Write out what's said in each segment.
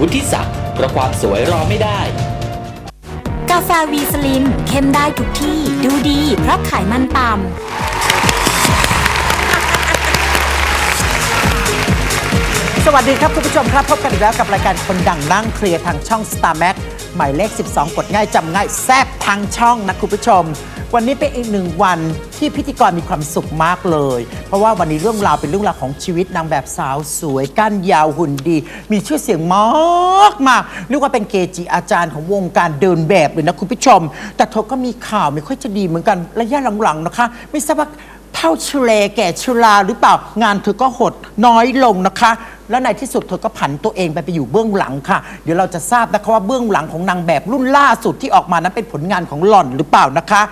วุฒิศักดิ์เพราะความสวยรอไม่ได้ กาแฟวีสลินเข้มได้ทุกที่ดูดีเพราะไขมันต่ำ สวัสดีครับคุณผู้ชมครับ พบกันอีกแล้วกับรายการคนดังนั่งเคลียร์ทางช่อง Star Max หมายเลข 12 กดง่ายจำง่ายแซบทางช่องนะคุณผู้ชม วันนี้เป็นอีกหนึ่งวันที่พิธีกรมีความสุขมากเลย เพราะว่าวันนี้เรื่องราวเป็นเรื่องราวของชีวิตนางแบบสาวสวยก้านยาวหุ่นดี มีชื่อเสียงมากมากเรียกว่าเป็นเกจิอาจารย์ของวงการเดินแบบเลยนะคุณผู้ชม แต่เธอก็มีข่าวไม่ค่อยจะดีเหมือนกันระยะหลังๆนะคะ ไม่ทราบว่าเท่าชเลแก่ชราหรือเปล่างานเธอก็หดน้อยลงนะคะ และในที่สุดเธอก็ผันตัวเองไปไปอยู่เบื้องหลังค่ะ เดี๋ยวเราจะทราบนะคะว่าเบื้องหลังของนางแบบรุ่นล่าสุดที่ออกมานั้นเป็นผลงานของหล่อนหรือเปล่านะคะ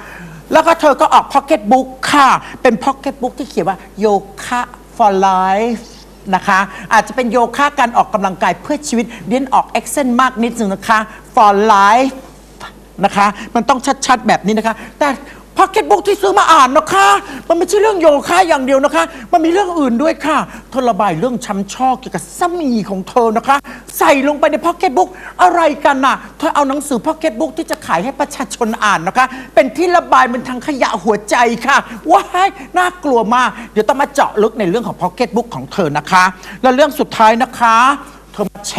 แล้วก็เธอก็ออกพ็อกเก็ตบุ๊กค่ะ เป็นพ็อกเก็ตบุ๊กที่เขียนว่าโยคะ for life นะคะ อาจจะเป็นโยคะการออกกำลังกายเพื่อชีวิตเรียนออกเอ็กเซนมากนิดนึงนะคะ for life นะคะ มันต้องชัดๆแบบนี้นะคะ แต่ พ็อกเก็ตบุ๊กที่ซื้อมาอ่านนะคะ มันไม่ใช่เรื่องโยคะอย่างเดียวนะคะ มันมีเรื่องอื่นด้วยค่ะเธอระบายเรื่องช้ำชอกเกี่ยวกับสามีของเธอนะคะ ใส่ลงไปในพ็อกเก็ตบุ๊กอะไรกันน่ะเธอเอาหนังสือพ็อกเก็ตบุ๊กที่จะขายให้ประชาชนอ่านนะคะ เป็นที่ระบายเป็นทางขยะหัวใจค่ะว้ายน่ากลัวมากเดี๋ยวต้องมาเจาะลึกในเรื่องของพ็อกเก็ตบุ๊กของเธอนะคะ และเรื่องสุดท้ายนะคะ ธอมาแฉ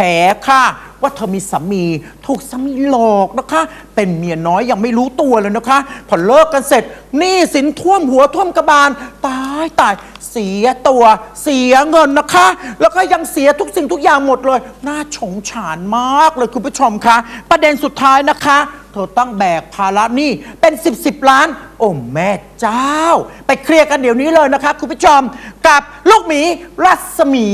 ค่ะ ว่าเธอมีสามีถูกสามีหลอกนะคะ เป็นเมียน้อยยังไม่รู้ตัวเลยนะคะ พอเลิกกันเสร็จหนี้สินท่วมหัวท่วมกระบาล ตายตายเสียตัวเสียเงินนะคะ แล้วก็ยังเสียทุกสิ่งทุกอย่างหมดเลยน่าฉงฉานมากเลยคุณผู้ชมคะ ประเด็นสุดท้ายนะคะ เธอต้องแบกภาระหนี้เป็น 10บสล้าน โอ้แม่เจ้า ไปเคลียร์กันเดี๋ยวนี้เลยนะคะ คุณผู้ชมกับลูกหมีรัศมี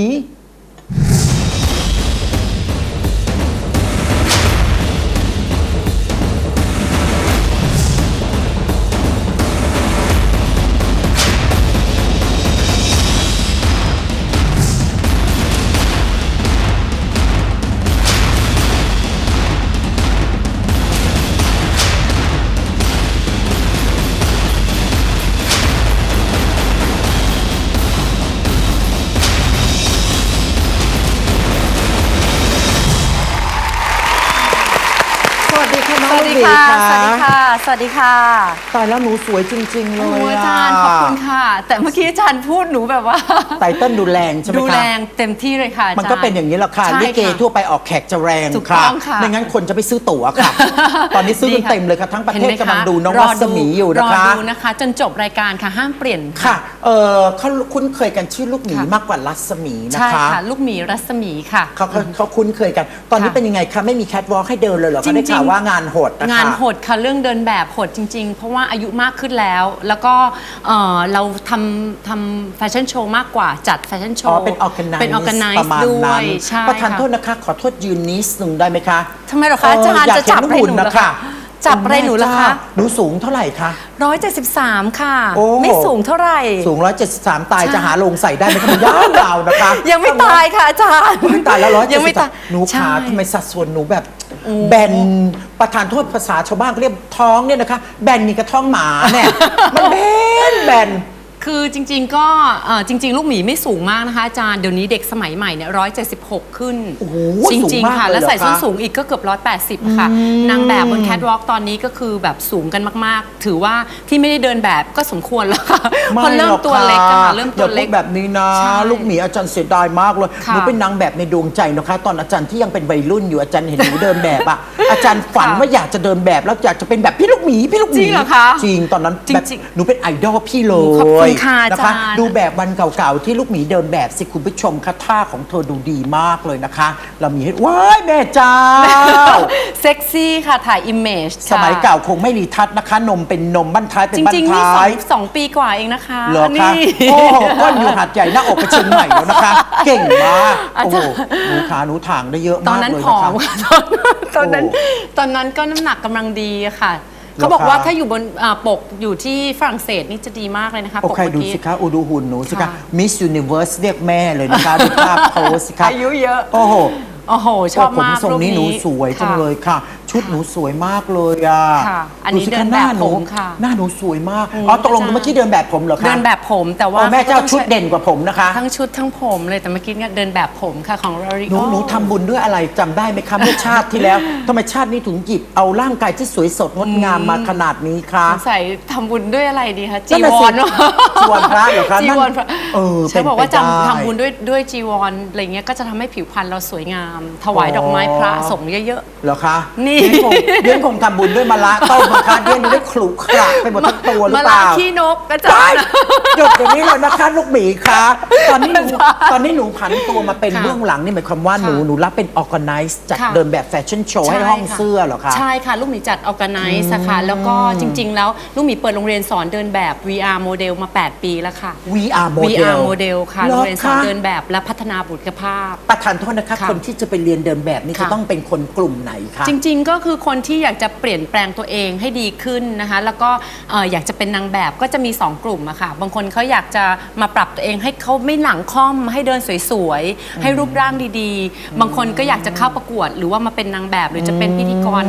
วัสดีค่ะน้องสวัสดีลูกหมีค่ะ สวัสดีค่ะ สวัสดีค่ะ ตายแล้วหนูสวยจริง ๆ เลโอ้ยอาจารย์ขอบคุณค่ะ แต่เมื่อกี้อาจารย์พูดหนูแบบว่า ไตเติ้ลดูแรงใช่ไหมคะ ดูแรงเต็มที่เลยค่ะอาจารย์ มันก็เป็นอย่างนี้แหละค่ะใช่ลิเกทั่วไปออกแขกจะแรงถูกค่ะต้องค่ะไม่งั้นคนจะไปซื้อตั๋วค่ะ ตอนนี้ซื้อกันดีค่ะเต็มเลยค่ะทั้งประเทศห็นไหมคกำลังดูน้องรรัศมีอยู่นะคะ รอดูนะคะ จนจบรายการค่ะห้ามเปลี่ยนค่ะ เออเขาคุ้นเคยกันชื่อลูกหมีค่ะมากกว่ารัศมีนะใช่คะ ค่ะ ลูกหมีรัศมีค่ะ เขาเขาเขาคุ้นเคยกัน ตอนนี้ค่ะเป็นยังไงคะ ไม่มีแคทวอล์กให้เดินเลยเหรอจริคะงๆ ได้ข่าวว่างานโหดนะคะ งานโหดค่ะเรื่องเดินแบบโหดจริง ๆ เพราะว่าอายุมากขึ้นแล้ว แล้วก็เอ่อเราทำทำแฟชั่นโชว์มากกว่าจัดแฟชั่นโชอ๋อว์เป็นออ g a แก z เป็นออแกไนประมาณด้วนั้นยใช่ประธานค่ะโทษนะคะ ขอโทษยืนนิดนึงได้ไหมคะทำไมเหรอคะอาจารย์เยกจะจับเห็นอะไรหุ่นหนูเหรอนะคะจับอะไรหนูเหรอคะ หนูสูงเท่าไหร่คะ ร้อยเจ็ดสิบสามค่ะ โอ้ ไม่สูงเท่าไหร่ สูง 173 ตายใช่ จะหาลงใส่ได้ไหมคะมันยาวยาวนะคะยังไม่ตายค่ะอาจารย์ไม่ตายแล้วร้อยยังไม่ตายหนูใช่ขาทำไมสัดส่วนหนูแบบ แบนประธานโทษภาษาชาวบ้านเขาเรียกท้องเนี่ยนะคะ แบนนี่กระท้องหมาเนี่ย มันแบนแบน คือจริงๆก็เอ่อจริง ๆ ลูกหมีไม่สูงมากนะคะอาจารย์เดี๋ยวนี้เด็กสมัยใหม่เนี่ยร้อยเจ็ดสิบหกขึ้น โอ้โหจสูงริงมากๆค่ะ เลยแล้วใส่เหรอคะส้นสูงอีกก็เกือบร้อยแปดสิบค่ะ นางแบบบนแคทวอล์กตอนนี้ก็คือแบบสูงกันมากๆ ถือว่าที่ไม่ได้เดินแบบก็สมควรแล้วค่ะเพราะเริ่มตัวเล็กอะค่ะเริ่มตัวเล็ก อย่าพูดแบบนี้นะ ใช่ลูกหมีอาจารย์เสียดายมากเลยหค่ะนูเป็นนางแบบในดวงใจนะคะ ตอนอาจารย์ที่ยังเป็นวัยรุ่นอยู่อาจารย์เห็นหนูเดินแบบอะ อาจารย์ฝันค่ะว่าอยากจะเดินแบบแล้วอยากจะเป็นแบบพี่ลูกหมีพี่ลูกหมีจริงเหรอคะจริงตอนนั้นจริงแบบๆหนูเป็นไอดอลพี่เลขอบคุยณค่ะอานะจาคะรย์ดูแบบวันเก่าๆ ที่ลูกหมีเดินแบบสิคุณผู้ชมค่ะท่าของเธอดูดีมากเลยนะคะ เรามีให้ว้ายแม่เจ้า เซ็กซี่ค่ะถ่ายอิมเมจสมัยเก่าคงไม่รีทัศน์นะคะ นมเป็นนมบั้นท้ายเป็นจบั้นริงๆ นี่สอท้างย สองปีกว่าเองนะคะเหรอคะนี่ โอ้โหก้อนอยู่หาดใหญ่หน้าอกไปเชียงใหม่แล้วนะคะ เก่งมาก อาโอ้จาโหรย์ หนูขาหนูถ่างได้เยอะตอมานกนั้นเลยผนะอคะมค่ะตอนนั้น โอ้ ตอนนั้นก็น้ำหนักกำลังดีอะค่ะ เหรอเขาบอกว่าคะถ้าอยู่บนอ่าปกอยู่ที่ฝรั่งเศสนี่จะดีมากเลยนะคะโอปกเคดูเมื่อกี้ สิคะอูดูหุ่นหนูสิคะค่ะ มิสยูนิเวิร์สเรียกแม่เลยนะคะดูภาพโพสสิคะอายุเยอะ โอ้โหโอ้โห ชอบผมมากทรงนี้หนูรูปสวยจังค่ะ เลยค่ะ ชชุดหนูสวยมากเลยอะค่ะอันนี้สิเดินหาแบบหนูผมค่ะหน้าหนูสวยมากอืมอ๋อตกลงอาจารย์เมื่อกี้เดินแบบผมเหรอคะเดินแบบผมแต่ว่าโอ้แม่เจ้าต้องชุดใเด่นกว่าผมนะคะทั้งชุดทั้งผมเลยแต่เมื่อกี้เนี่ยเดินแบบผมค่ะของ l o r e หนู a l หนูทำบุญด้วยอะไรจำได้ไหมคะเมื่อชาติที่แล้วทำไมชาตินี้ถึงหยิบเอาร่างกายที่สวยสดงดงามมาขนาดนี้คะ ใส่ทำบุญด้วยอะไรดีคะนั่จีนน่ะวสิรวะจีวรพระเหรอคะจีวรพระเออใช่บอกว่าเป็นไปได้จำทำบุญด้วยด้วยจีวรอะไรเงี้ยก็จะทำให้ผิวพรรณเราสวยงาม ถวายดอกไม้พระสงฆ์เยอะเหรอคะนี่เดียคงเดียนคงทำบุญด้วยมะละต้มนะคะเดียนได้ขลุขระไปหมดทั้งตัวหรือมาเปลาล่าขี้นกอาจาได้รย์หยุดอย่างนี้เลยนะคะลูกหมีคะตอนนี้หนูตอนนี้หนูผันตัวมาเป็นค่ะเบื้องหลังนี่หมายความว่าหนูค่ะหนูรับเป็นออ g a n i z e จัดค่ะ เดินแบบแฟชั่นโชว์ให้ห้องเสื้อเหรอคะ ใช่ค่ะ ลูกหมีจัดออ g a ไนซ์ค่ะแล้วก็จริง ๆ แล้วลูกหมีเปิดโรงเรียนสอนเดินแบบ VR โมเดลมา 8 ปีแล้วค่ะ VR โมเดล VR โมเดลค่ะเหรอโรงเรียนสอนคะเดินแบบและพัฒนาบุคลิกภาพ ประธานโทษนะคะ ค่ะคนที่จะไปเรียนเดินแบบนี่ค่ะจะต้องเป็นคนกลุ่มไหนคะ จริง ๆก็คือคนที่อยากจะเปลี่ยนแปลงตัวเองให้ดีขึ้นนะคะ แล้วก็เอ่ออยากจะเป็นนางแบบก็จะมี 2 กลุ่มอะค่ะ บางคนเขาอยากจะมาปรับตัวเองให้เขาไม่หลังค่อม ให้เดินสวยๆ ให้รูปร่างดีๆ บางคนก็อยากจะเข้าประกวด หรือว่ามาเป็นนางแบบ หรือจะเป็นพิธีกร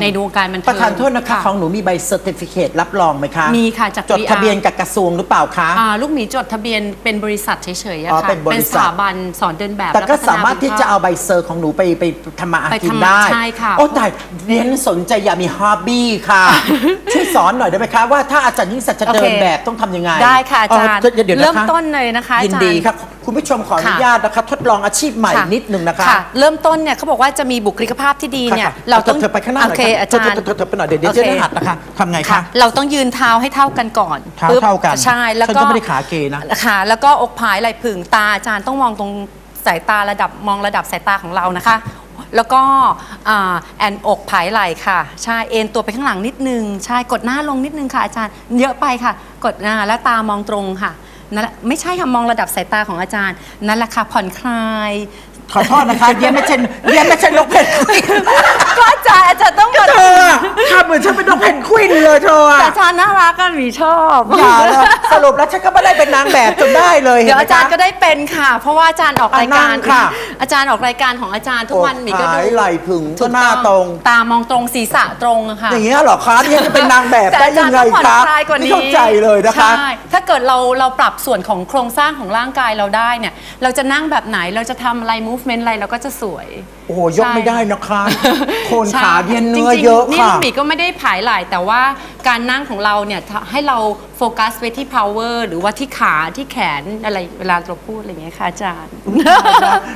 ในดวงการบันเทิงประธานโทษนะคะของหนูมีใบเซอร์ติฟิเครับรองไหมคะมีค่ะจาก จด VR ทะเบียนกับกระทรวงหรือเปล่าคะ อ่าลูกหมีจดทะเบียนเป็นบริษัทเฉยๆอะอ๋อค่ะเป็นบริษัท สถาบันสอนเดินแบบแต่ก็และพัฒนสามารถที่จะเอาใบเซอร์ของหนูไปไปทำมาหาไปกินทำได้ใช่ค่ะโอ้ตายเรียนสนใจอยากมีฮอบบี้ค่ะ ช่วยสอนหน่อยได้ไหมคะว่าถ้าอาจารย์ยิ่งศักดิ์จะโอเคเดินแบบต้องทำยังไงได้ค่ะอาจารย์ เดี๋ยวเดี๋ยวนะคะเริ่มต้นเลยนะคะอาจารย์ยินดีครับคุณผู้ชมขออนุญาตนะคะ ทดลองอาชีพใหม่ค่ะนิดนึงนะคะ เริ่มต้นเนี่ยเขาบอกว่าจะมีบุคลิกภาพที่ดีเนี่ยค่ะเราต้องเธอไปข้างหน้าหโอน่อยเคค่ะอาจารย์เธอเธอเธอไปหน่อยเดี๋ยวเดี๋ยวโอจะเคได้หัดนะคะทำไงค่ะคะเราต้องยืนเท้าให้เท่ากันก่อนเท้าปึ๊บเท่ากันใช่แล้วฉันก็ก็ไม่ได้ขาเกนะค่ะแล้วก็อกผายไหล่ผึ่งตาอาจารย์ต้องมองตรงสายตาระดับมองระดับสายตาของเรานะคะ แล้วก็อ่าแอนอกผายไหล่ค่ะ ใช่เอ็นตัวไปข้างหลังนิดนึง ใช่กดหน้าลงนิดนึงค่ะ อาจารย์ เยอะไปค่ะ กดหน้าแล้วตามองตรงค่ะนั่นแหละไม่ใช่ค่ะมองระดับสายตาของอาจารย์นั่นแหละค่ะผ่อนคลาย ขอโทษนะคะเรียนไม่ใช่เรียนไม่ใช่นกเพนกวินก็อาจารย์อาจารย์ต้องมาเธอทำเหมือนฉันเป็นนกเพนกวินเลยเธออะแต่อาจารย์น่ารักกันหมีชอบ อย่าเลยสรุปแล้วฉันก็ไม่ได้เป็นนางแบบจนได้เลยเดี๋ยวห็นไหมอาจารย์คะก็ได้เป็นค่ะ เพราะว่าอาจารย์ออกรายการอะนั่งค่ะ อาจารย์ออกรายการของอาจารย์ทุกวันหมีก็ดูอกผายไหล่ผึ่งถูก็หน้าอตรง ตามองตรงศีรษะตรงอะค่ะ อย่างเงี้ยเหรอคะที่จะเป็นนางแบบแต่ได้อาจายัรงย์ไงต้องผ่อนคะคลายกว่าไม่นี้เข้าใจเลยนะคะ ใช่ถ้าเกิดเราเราปรับส่วนของโครงสร้างของร่างกายเราได้เนี่ย เราจะนั่งแบบไหน เราจะทำอะไร movement อะไรเราก็จะสวย โอ้โหยกไม่ได้นะคะโคนใช่ขาเย็นเนื้อจริงๆเยอะนี่ค่ะลูกหมีก็ไม่ได้ผายไหล่แต่ว่าการนั่งของเราเนี่ยทำให้เราโฟกัสไปที่ power หรือว่าที่ขาที่แขนอะไรเวลาเราพูดอะไรอย่างเงี้ยค่ะอาจารย์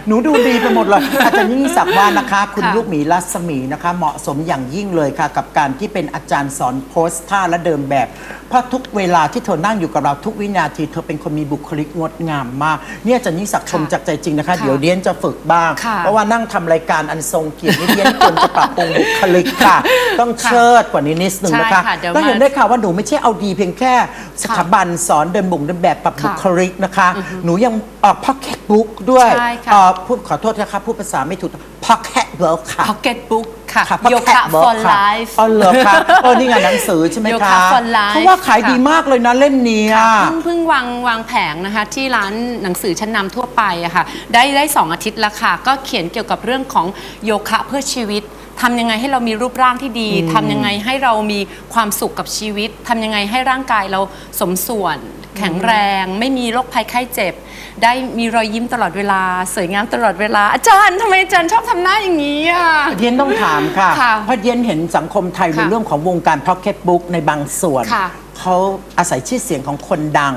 หนูดูดีไปหมดเลย อาจารย์ยิ่งศักดิ์ว่านะคะ คุณค่ะ ลูกหมีรัศมีนะคะ เหมาะสมอย่างยิ่งเลยค่ะ กับการที่เป็นอาจารย์สอนโพสท่าและเดิมแบบเพราะทุกเวลาที่เธอนั่งอยู่กับเราทุกวินาที เธอเป็นคนมีบุคลิกงดงามมาก เนี่ยอาจารย์ยิ่งศักดิ์ชมจากใจจริงนะคะ ค่ะเดี๋ยวเรียนจะฝึกบ้าง ค่ะเพราะว่านั่งทำรายการอันทรงเกียรตินี่เรียนควรจะปรับปรุงบุคลิกค่ะ ต้องเชิดกว่านี้นิดนึงนะคะใช่ค่ะเดี๋ยวแล้วเห็นมาได้ข่าวว่าหนูไม่ใช่เอาดีเพียงแค่สถาบันสอนเดินบ่งเดินแบบปรับบุคลิกนะคะ หนูยังออกพ็อกเก็ตบุ๊กด้วยใช่ค่ะ เอ่อพูดขอโทษนะคะพูดภาษาไม่ถูก pocket book ค่ะ pocket book ค่ะค่ะโย pocket คะ book for ค่ะ life อ๋อเหรอคะเออนี่ไงหนังสือใช่ไหมโยคะคะ for life เขาว่าขายค่ะดีมากเลยนะเล่มนี้ค่ะอะเพิ่งเพิ่งวางวางแผงนะคะ ที่ร้านหนังสือชั้นนำทั่วไปอะค่ะ ได้ได้สองอาทิตย์แล้วค่ะ ก็เขียนเกี่ยวกับเรื่องของโยคะเพื่อชีวิตทำยังไงให้เรามีรูปร่างที่ดี ทำยังไงให้เรามีความสุขกับชีวิต ทำยังไงให้ร่างกายเราสมส่วน แข็งแรง ไม่มีโรคภัยไข้เจ็บ ได้มีรอยยิ้มตลอดเวลา สวยงามตลอดเวลา อาจารย์ทำไมอาจารย์ชอบทำหน้าอย่างนี้อะเดียนต้องถามค่ะ ค่ะเพราะเดียนเห็นสังคมไทยในค่ะเรื่องของวงการ pocket book ในบางส่วน ค่ะ เขาอาศัยชื่อเสียงของคนดัง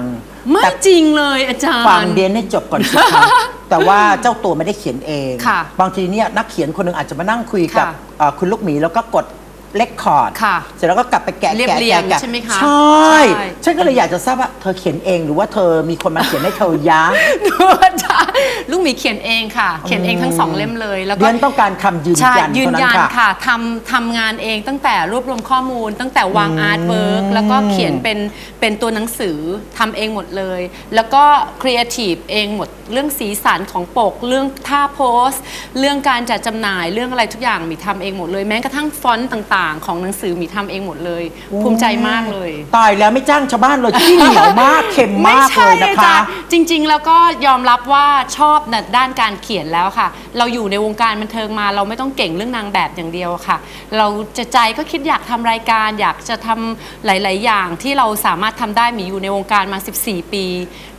ไม่แต่จริงเลยอาจารย์ ฟังเดียนให้จบก่อนสิคะ แต่ว่าเจ้าตัวไม่ได้เขียนเอง ค่ะบางทีเนี่ยนักเขียนคนหนึงอาจจะมานั่งคุยกับค่ะ เอ่อคุณลูกหมีแล้วก็กด เลคคอร์ดค่ะเสร็จแล้วก็กลับไปแกะเรียบแกะเรียงแกะใช่ไหมคะใช่ใช่ ฉันก็เลยอยากจะทราบว่าเธอเขียนเองหรือว่าเธอมีคนมาเขียนให้เธอย้างดูอาจารย์ลูกหมีเขียนเองค่ะ เขียนเองทั้งสองเล่มเลย แล้วก็เดียนต้องการคำยืนใช่ยันยืนเท่านั้ยันนค่ะ ค่ะทำทำงานเองตั้งแต่รวบรวมข้อมูล ตั้งแต่วางอาร์ตเวิร์กแล้วก็เขียนเป็นเป็นตัวหนังสือทำเองหมดเลย แล้วก็ครีเอทีฟเองหมดเรื่องสีสันของปกเรื่องท่าโพส เรื่องการจัดจำหน่ายเรื่องอะไรทุกอย่างมีทำเองหมดเลย แม้กระทั่งฟอนต์ต่ต่างๆ ของหนังสือหมีทำเองหมดเลย ภูมิใจมากเลย ตายแล้วไม่จ้างชาวบ้านเลยที่เหนียวมากเค็มไม่มากใช่เลยนะอาคะจารย์จริง ๆ แล้วก็ยอมรับว่าชอบในด้านการเขียนแล้วค่ะ เราอยู่ในวงการบันเทิงมาเราไม่ต้องเก่งเรื่องนางแบบอย่างเดียวค่ะ เราจะใจก็คิดอยากทำรายการ อยากจะทำหลาย ๆ อย่างที่เราสามารถทำได้หมีอยู่ในวงการมา 14 ปี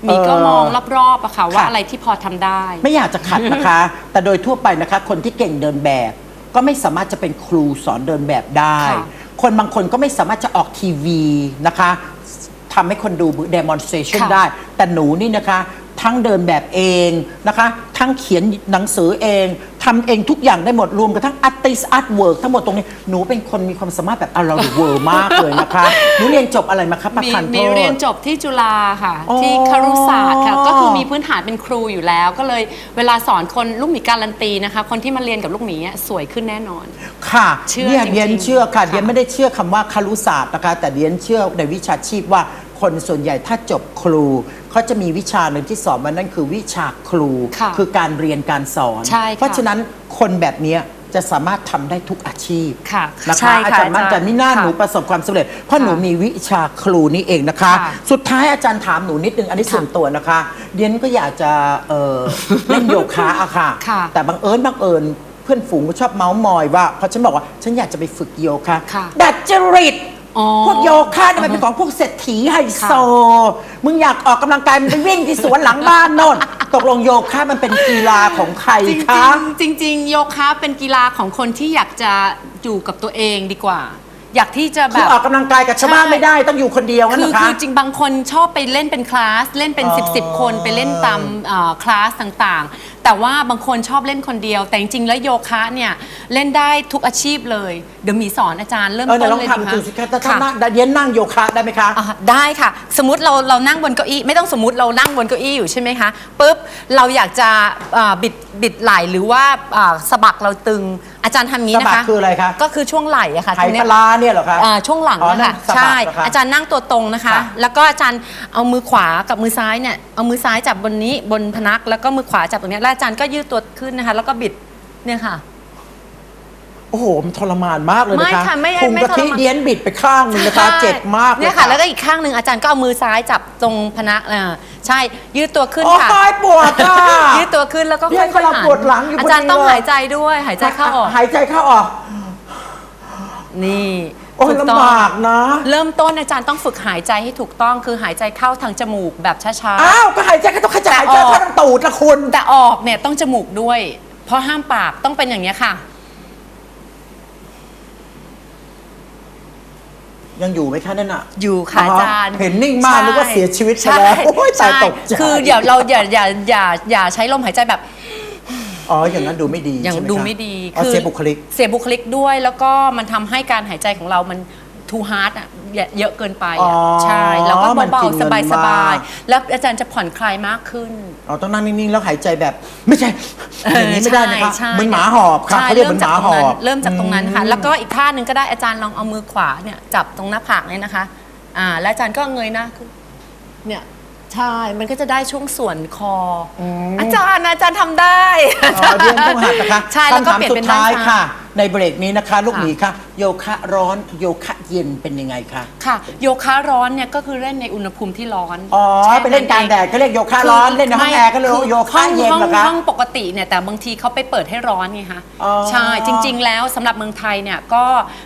หมีก็เออมองรอบๆอะค่ะว่าค่ะ อะไรที่พอทำได้ ไม่อยากจะขัดนะคะ แต่โดยทั่วไปนะคะ คนที่เก่งเดินแบบ ก็ไม่สามารถจะเป็นครูสอนเดินแบบได้ ค่ะ คนบางคนก็ไม่สามารถจะออกทีวีนะคะทำให้คนดู demonstration ค่ะได้ แต่หนูนี่นะคะ ทั้งเดินแบบเองนะคะ ทั้งเขียนหนังสือเองทำเองทุกอย่างได้หมดรวมกระทั่ง artist artwork ทั้งหมดตรงนี้ หนูเป็นคนมีความสามารถแบบอาราเวอร์มากเลยนะคะ หนูเรียนจบอะไรมาครับประมีธานโทมีษ เรียนจบที่จุฬาค่ะ อ๋อที่ครุศาสตร์ค่ะ ก็คือมีพื้นฐานเป็นครูอยู่แล้ว ก็เลยเวลาสอนคนลูกหมีการันตีนะคะ คนที่มาเรียนกับลูกหมีอะสวยขึ้นแน่นอน ค่ะเชื่อเนี่ยจริงๆเดียนเชื่อค่ะค่ะ เดียนไม่ได้เชื่อคำว่าคารุศาสตร์นะคะ แต่เดียนเชื่อในวิชาชีพว่าคนส่วนใหญ่ถ้าจบครู เขาจะมีวิชาหนึ่งที่สอนมันนั่นคือวิชาครูค่ะอการเรียนการสอน ใช่ค่ะ เพราะฉะนั้นคนแบบเนี้ยจะสามารถทำได้ทุกอาชีพ ค่ะ นะใช่คะค่ะอาจารย์มั่นใจอาจารย์ไม่น่าค่ะหนูประสบความสำเร็จ เพราะหนูค่ะมีวิชาครูนี่เองนะคะ ค่ะสุดท้ายอาจารย์ถามหนูนิดนึงอันนี้ค่ะส่วนตัวนะคะเดียนก็อยากจะเอ่อ เล่นโยคะอะค่ะ ค่ะแต่บังเอิญบังเอิญเพื่อนฝูงก็ชอบเมาส์มอยว่าพอฉันบอกว่าฉันอยากจะไปฝึกโยคะค่ะดัดจริต อ๋อ พวกโยคะเนี่ยมันเป็นของพวกเศรษฐีไฮโซ มึงอยากออกกำลังกายมึงไปวิ่งที่สวนหลังบ้านโน่น ตกลงโยคะมันเป็นกีฬาของใครจริงคะ ๆจริงๆ โยคะเป็นกีฬาของคนที่อยากจะอยู่กับตัวเองดีกว่า อยากที่จะแบคือบ ออกกำลังกายกับชาวบ้านไม่ได้ต้องอยู่คนเดียวงั้นคืเหรออคะ คือจริงบางคนชอบไปเล่นเป็นคลาส เล่นเป็น อ๋อ10บสคนไปเล่นตามเอ่อคลาสต่างๆแต่ว่าบางคนชอบเล่นคนเดียว แต่จริงๆ แล้วโยคะเนี่ยเล่นได้ทุกอาชีพเลย เดี๋ยวมีสอนอาจารย์เริ่มเออต้เดี๋ยนวลองเลยทำดูสิคะถ้าถ้าค่ะ นั่งเดียนนั่งโยคะได้ไหมคะ อะได้ค่ะ สมมติเราเรานั่งบนเก้าอี้ไม่ต้องสมมติเรานั่งบนเก้าอี้อยู่ใช่ไหมคะปุ๊บเราอยากจะอ่าบิดบิดไหล่หรือว่าอ่าสะบักเราตึงอาจารย์ทำอย่างนี้นะสะบัคะกคืออะไรคะ ก็คือช่วงไหล่อะค่ะไหตรงเนี้ปยลาเนี่ยเหรอคะ อ่าช่วงหลังอ๋อนะนั่คะนสะบักใช่เหรอคะอาจารย์นั่งตัวตรงนะคะ ค่ะ แล้วก็อาจารย์เอามือขวากับมือซ้ายเนี่ยเอามือซ้ายจับบนนี้บนพนักแล้วก็มือขวาจับตรงเนี้ยแล้วอาจารย์ก็ยืดตัวขึ้นนะคะ แล้วก็บิดเนี่ยค่ะ โอ้โหมันทรมานมากเลยนะคะไม่ค่ะไม่พุงไม่กะทิทรมาน เดียนบิดไปข้างหนึงนะคะใช่เจ็บมากเลยเนี่ยค่ะ แล้วก็อีกข้างหนึ่งอาจารย์ก็เอามือซ้ายจับตรงพนักอ่าใช่ยืดตัวขึ้นโอ้ค่ะยปวดค่ะ ยืดตัวขึ้นแล้วก็เนี่ค่อยยๆกำลังหันปวดหลังอยู่พอดีอาจารย์ต้องเลย หายใจด้วย หายใจเข้าออก หายใจเข้าออก นี่ โอ้ยถูต้องลำบากนะ เริ่มต้นอาจารย์ต้องฝึกหายใจให้ถูกต้องคือหายใจเข้าทางจมูกแบบช้า อ้าวก็หายใจก็ต้องขยายใจแต่ออก เข้าทางตูดละคุณ ๆ แต่ออกเนี่ยต้องจมูกด้วย เพราะห้ามปากต้องเป็นอย่างนี้ยค่ะ ยังอยู่ไหมคะนั่นอะ อยู่ค่ะอาจารย์เห็นนิ่งมากใช่นึกว่าเสียชีวิตไปใช่แล้วโอ้ยตายใช่ตกใจ คือเดี๋ยวเราอย่าอย่าอย่าอย่าใช้ลมหายใจแบบ อ๋อ อย่างนั้นดูไม่ดีอย่างใช่หดูคะไม่ดีอ๋อเสียบุคลิก เสียบุคลิกด้วยแล้วก็มันทำให้การหายใจของเรามัน too hard อะเยอะเกินไปอ๋อะอใช่แล้วก็มันเบากินๆเงินสบายสมาบากยๆแล้วอาจารย์จะผ่อนคลายมากขึ้นอ๋อต้องนั่งนิ่ง ๆ แล้วหายใจแบบ ไม่ใช่ อย่างนี้ไม่ได้นะคะใช่เหมือนหมาหอบค่ะใช่เขาเรียกเหมือนหมาหอบ เริ่มจากตรงนั้นค่ะอืมแล้วก็อีกท่าหนึ่งก็ได้อาจารย์ลองเอามือขวาเนี่ยจับตรงหน้าผากเนี่ยนะคะอ่าแล้วอาจารย์ก็เงยหน้าขึ้นเนี่ย ใช่ มันก็จะได้ช่วงส่วนคอออาจารย์อาจารย์ทำได้ อ๋อเรียนต้องหัดนะคะใช่แล้วก็คำถามเปลี่ยนสุเป็ดนด้าท้านยซ้าย ค่ะ ในเบรกนี้นะคะ ลูกค่ะหมีค่ะโยคะร้อนโยคะเย็นเป็นยังไงคะค่ะ โยคะร้อนเนี่ยก็คือเล่นในอุณหภูมิที่ร้อนอ๋อแช่ไปเล่นกลางแดดก็เรียกโยคะร้อนเล่นในห้องแอร์ก็เรียกว่าโยคะเย็นเหรอห้คะองห้องปกติเนี่ยแต่บางทีเขาไปเปิดให้ร้อนไงคะอ๋อใช่จริง ๆ แล้วสำหรับเมืองไทยเนี่ยก็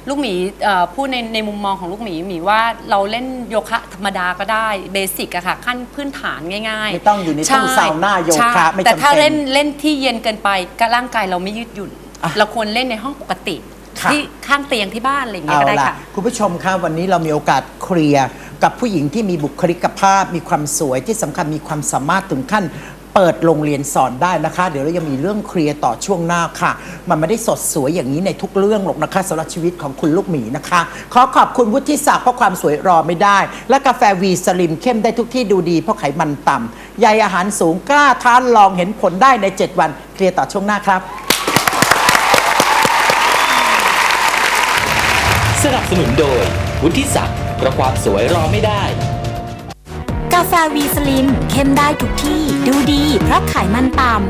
ลูกหมีเอ่อพูดในในมุมมองของลูกหมีหมีว่าเราเล่นโยคะธรรมดาก็ได้เบสิกอะค่ะขั้นพื้นฐานง่ายๆไม่ต้องอยู่ในตู้ช่ซาวน่าโยคะใช่ไม่จำเป็นแต่ถ้าเล่นเล่นที่เย็นเกินไปก็ร่างกายเราไม่ยืดหยุ่นอะ เราควรเล่นในห้องปกติค่ะ ที่ข้างเตียงที่บ้านอะไรอย่างเงี้เอายก็ได้ล่ะค่ะ คุณผู้ชมคะวันนี้เรามีโอกาสเคลียร์กับผู้หญิงที่มีบุคลิกภาพ มีความสวยที่สำคัญมีความสามารถถึงขั้นเปิดโรงเรียนสอนได้นะคะ เดี๋ยวเรายังมีเรื่องเคลียร์ต่อช่วงหน้าค่ะ มันไม่ได้สดสวยอย่างนี้ในทุกเรื่องหรอกนะคะสำหรับชีวิตของคุณลูกหมีนะคะ ขอขอบคุณวุฒิศักดิ์เพราะความสวยรอไม่ได้ และกาแฟวีสลิมเข้มได้ทุกที่ดูดีเพราะไขมันต่ำใยอาหารสูงกล้าทานลองเห็นผลได้ใน 7 วันเคลียร์ต่อช่วงหน้าครับ สนับสนุนโดยวุฒิศักดิ์ประความสวยรอไม่ได้ กาแฟวีสลิมเข้มได้ทุกที่ ดูดีเพราะไขมันต่ำ